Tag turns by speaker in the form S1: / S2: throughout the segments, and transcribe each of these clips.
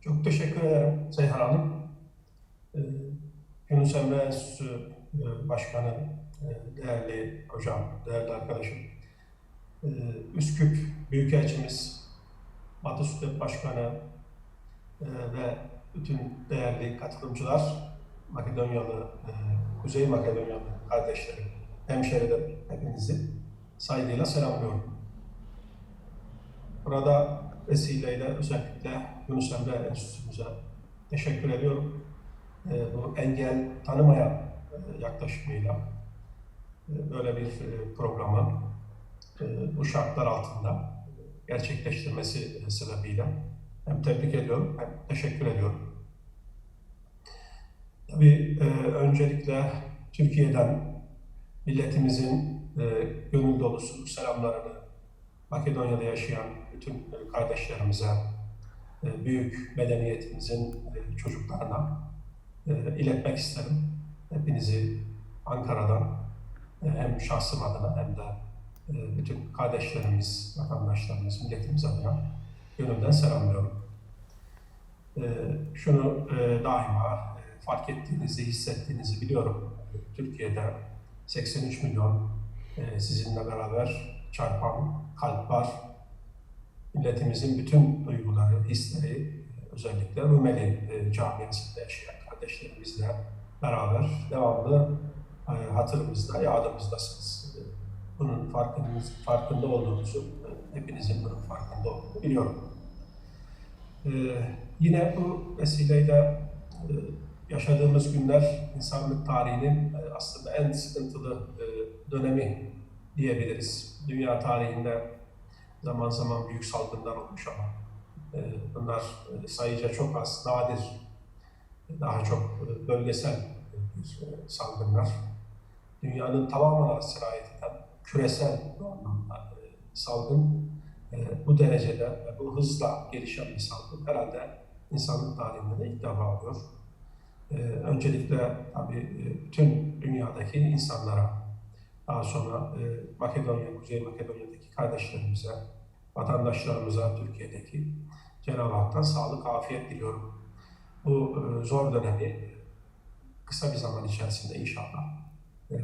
S1: Çok teşekkür ederim Seyhan Hanım. Ee, Yunus Emre Enstitüsü e, Başkanı, e, değerli hocam, değerli arkadaşım, e, Üsküp Büyükelçimiz, Batı Südet Başkanı e, ve bütün değerli katılımcılar, Makedonyalı, Kuzey Makedonyalı kardeşlerim, hemşerilerim, hepinizi saygıyla selamlıyorum. Burada vesileyle özellikle Yunus Emre Enstitümüze teşekkür ediyorum. Ee, bu engel tanımayan e, yaklaşımıyla e, böyle bir e, programı e, bu şartlar altında gerçekleştirmesi e, sebebiyle hem tebrik ediyorum hem teşekkür ediyorum. Tabii e, öncelikle Türkiye'den milletimizin e, gönül dolusu selamlarını Makedonya'da yaşayan bütün kardeşlerimize, e, büyük medeniyetimizin e, çocuklarına e, iletmek isterim. Hepinizi Ankara'dan hem şahsım adına hem de bütün kardeşlerimiz, vatandaşlarımız, milletimiz adına gönülden selamlıyorum. Şunu daima fark ettiğinizi, hissettiğinizi biliyorum. Türkiye'de 83 milyon sizinle beraber çarpan kalp var. Milletimizin bütün duyguları, hisleri özellikle Rumeli e, camiasında yaşayan kardeşlerimizle beraber devamlı e, hatırımızda, yadımızdasınız. E, bunun farkınız, farkında olduğunuzu, hepinizin bunun farkında olduğunu biliyorum. Yine bu vesileyle yaşadığımız günler insanlık tarihinin aslında en sıkıntılı e, dönemi diyebiliriz. Dünya tarihinde zaman zaman büyük salgınlar olmuş ama e, bunlar e, sayıca çok az, nadir, daha çok e, bölgesel bir salgınlar. Dünyanın tamamına sirayet eden küresel anlamda salgın bu derecede ve bu hızla gelişen bir salgın herhalde insanlık tarihinde de ilk defa oluyor. Öncelikle tabii bütün dünyadaki insanlara daha sonra e, Makedonya, Kuzey Makedonya'daki kardeşlerimize, vatandaşlarımıza, Türkiye'deki Cenab-ı Hak'tan sağlık, afiyet diliyorum. Bu e, zor dönemi kısa bir zaman içerisinde inşallah e,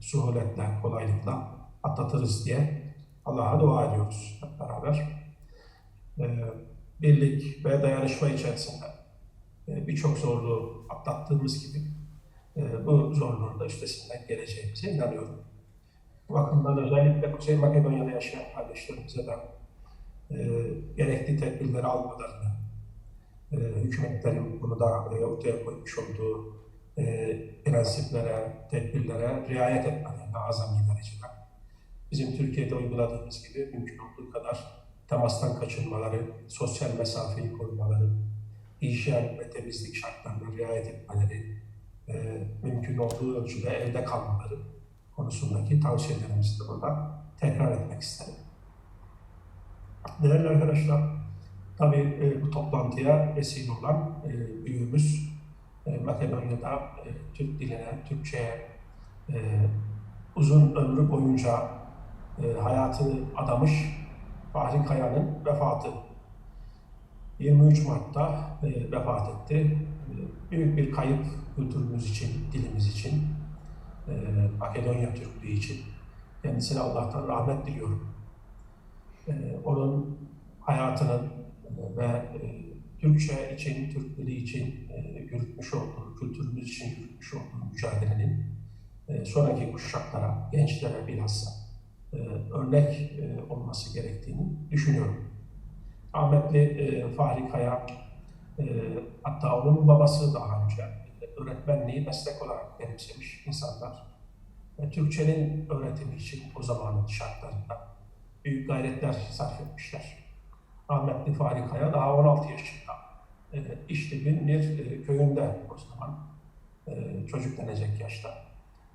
S1: suhuletle, kolaylıkla atlatırız diye Allah'a dua ediyoruz hep beraber. E, birlik ve dayanışma içerisinde e, birçok zorluğu atlattığımız gibi e, bu zorluğun da üstesinden geleceğimize inanıyorum. Bu bakımdan özellikle Kuzey Makedonya'da yaşayan kardeşlerimize de e, gerekli tedbirleri almalarını, e, hükümetlerin bunu da e, ortaya koymuş olduğu e, prensiplere, tedbirlere riayet etmelerini azami derecede. Bizim Türkiye'de uyguladığımız gibi mümkün olduğu kadar temastan kaçınmaları, sosyal mesafeyi korumaları, hijyen ve temizlik şartlarına riayet etmeleri, e, mümkün olduğu ölçüde evde kalmaları, konusundaki tavsiyelerimizi de burada tekrar etmek isterim. Değerli arkadaşlar, tabii e, bu toplantıya vesile olan e, büyüğümüz e, Makedonya'da e, Türk diline, Türkçe'ye e, uzun ömrü boyunca e, hayatını adamış Fahri Kaya'nın vefatı 23 Mart'ta e, vefat etti. E, büyük bir kayıp kültürümüz için, dilimiz için e, Makedonya Türklüğü için kendisine Allah'tan rahmet diliyorum. E, onun hayatının ve e, Türkçe için, Türk için e, yürütmüş olduğu, kültürümüz için yürütmüş olduğu mücadelenin e, sonraki kuşaklara, gençlere bilhassa e, örnek e, olması gerektiğini düşünüyorum. Rahmetli e, Fahri Kaya, e, hatta onun babası daha önce öğretmenliği meslek olarak benimsemiş insanlar. E, Türkçenin öğretimi için o zamanın şartlarında büyük gayretler sarf etmişler. Ahmetli Fahri daha 16 yaşında e, İşlib'in bir e, köyünde o zaman e, çocuk denecek yaşta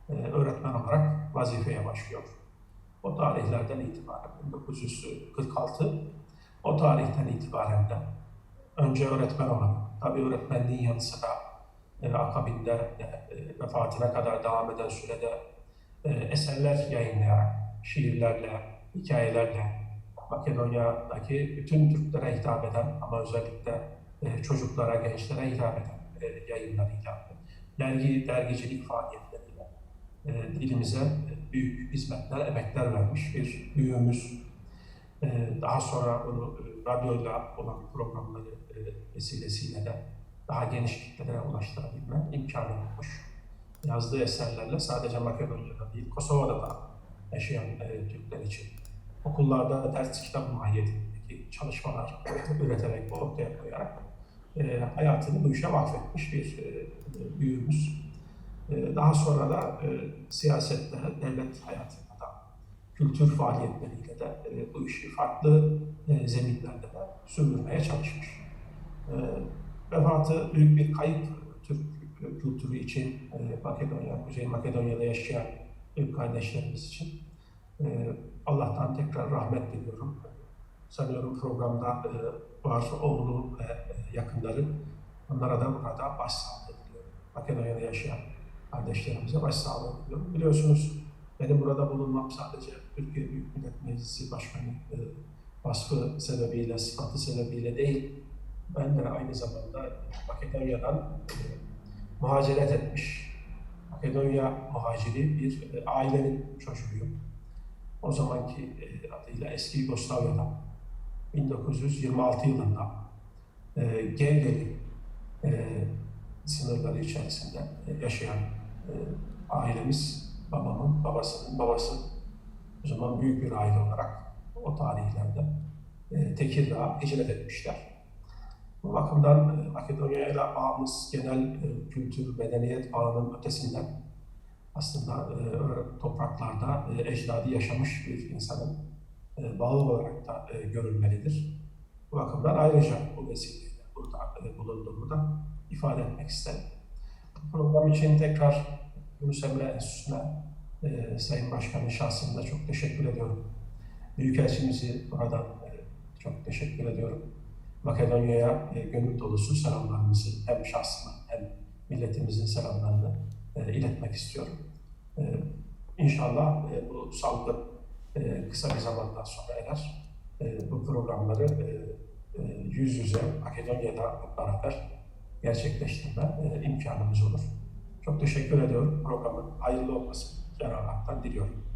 S1: e, öğretmen olarak vazifeye başlıyor. O tarihlerden itibaren 1946 o tarihten itibaren de önce öğretmen olan, tabii öğretmenliğin yanı sıra e, akabinde e, vefatına kadar devam eden sürede e, eserler yayınlayarak, şiirlerle, hikayelerle Makedonya'daki bütün Türklere hitap eden ama özellikle e, çocuklara, gençlere hitap eden e, yayınlarıyla, dergi, dergicilik faaliyetleriyle e, dilimize e, büyük hizmetler, emekler vermiş bir büyüğümüz. E, daha sonra bunu e, radyoyla olan programları e, vesilesiyle de daha geniş kitlelere ulaştırabilme imkanı bulmuş. Yazdığı eserlerle sadece Makedonya'da değil, Kosova'da da yaşayan e, Türkler için okullarda ders kitap mahiyetindeki çalışmalar üreterek, ortaya koyarak e, hayatını bu işe vakfetmiş bir e, büyüğümüz. E, daha sonra da e, siyasette, devlet hayatında da, kültür faaliyetleriyle de e, bu işi farklı e, zeminlerde de sürdürmeye çalışmış. E, vefatı büyük bir kayıp Türk kültürü için, e, Makedonya, Kuzey Makedonya'da yaşayan Türk kardeşlerimiz için. E, Allah'tan tekrar rahmet diliyorum. Sanıyorum programda e, var oğlu ve e, yakınları. Onlara da burada başsağlığı diliyorum. Makedonya'da yaşayan kardeşlerimize başsağlığı diliyorum. Biliyorsunuz benim burada bulunmam sadece Türkiye Büyük Millet Meclisi Başkanı e, vasfı sebebiyle, sıfatı sebebiyle değil, ben de aynı zamanda Makedonya'dan e, muhaciret etmiş, Makedonya muhaciri bir e, ailenin çocuğuyum. O zamanki e, adıyla eski Yugoslavya'dan 1926 yılında e, Gevgeli e, sınırları içerisinde e, yaşayan e, ailemiz, babamın, babasının babası o zaman büyük bir aile olarak o tarihlerde e, Tekirdağ'a hicret etmişler. Bu bakımdan e, Makedonya ile bağımız genel e, kültür, medeniyet bağının ötesinden aslında e, topraklarda e, ecdadı yaşamış bir insanın bağı olarak da görülmelidir. Bu bakımdan ayrıca bu vesileyle burada bulunduğumu da ifade etmek isterim. Bu program için tekrar Yunus Emre Enstitüsü'ne Sayın Başkan'ın şahsında çok teşekkür ediyorum. Büyükelçimizi buradan çok teşekkür ediyorum. Makedonya'ya e, gönül dolusu selamlarımızı hem şahsıma hem milletimizin selamlarını e, iletmek istiyorum. E, inşallah e, bu salgın e, kısa bir zamandan sonra erer. E, bu programları e, e, yüz yüze Makedonya'da beraber gerçekleştirme e, imkanımız olur. Çok teşekkür ediyorum. Programın hayırlı olmasını Cenab-ı Hak'tan diliyorum.